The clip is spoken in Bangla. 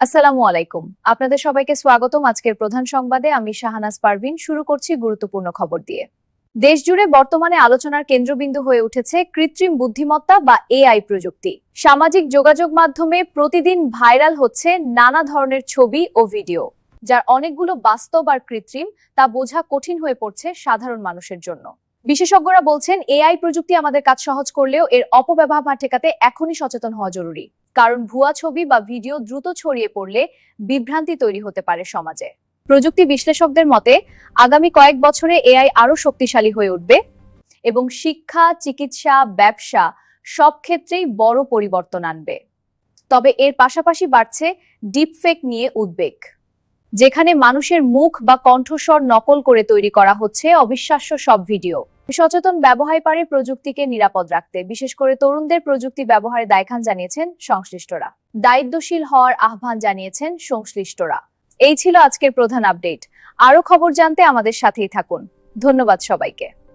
আসসালামু আলাইকুম। আপনাদের সবাইকে স্বাগতম আজকের প্রধান সংবাদে। আমি শাহানাজ পারভিন। শুরু করছি গুরুত্বপূর্ণ খবর দিয়ে। দেশ জুড়ে বর্তমানে আলোচনার কেন্দ্রবিন্দু হয়ে উঠেছে কৃত্রিম বুদ্ধিমত্তা বা এআই প্রযুক্তি। সামাজিক যোগাযোগ মাধ্যমে প্রতিদিন ভাইরাল হচ্ছে নানা ধরনের ছবি ও ভিডিও, যার অনেকগুলো বাস্তব আর কৃত্রিম তা বোঝা কঠিন হয়ে পড়ছে সাধারণ মানুষের জন্য। বিশেষজ্ঞরা বলছেন, এআই প্রযুক্তি আমাদের কাজ সহজ করলেও এর অপব্যবহার ঠেকাতে এখনই সচেতন হওয়া জরুরি। কারণ ভুয়া ছবি বা ভিডিও দ্রুত ছড়িয়ে পড়লে বিভ্রান্তি তৈরি হতে পারে সমাজে। প্রযুক্তি বিশ্লেষকদের মতে, আগামী কয়েক বছরে এআই আরও শক্তিশালী হয়ে উঠবে এবং শিক্ষা, চিকিৎসা, ব্যবসা সব ক্ষেত্রেই বড় পরিবর্তন আনবে। তবে এর পাশাপাশি বাড়ছে ডিপফেক নিয়ে উদ্বেগ। যেখানে মানুষের মুখ বা কণ্ঠস্বর নকল করে তৈরি করা হচ্ছে অবিশ্বাস্য সব ভিডিও। সচেতন ব্যবহার পারে প্রযুক্তিকে নিরাপদ রাখতে, বিশেষ করে তরুণদের প্রযুক্তি ব্যবহারে দায়খান জানিয়েছেন সংশ্লিষ্টরা। দায়িত্বশীল হওয়ার আহ্বান জানিয়েছেন সংশ্লিষ্টরা। এই ছিল আজকের প্রধান আপডেট। আরও খবর জানতে আমাদের সাথেই থাকুন। ধন্যবাদ সবাইকে।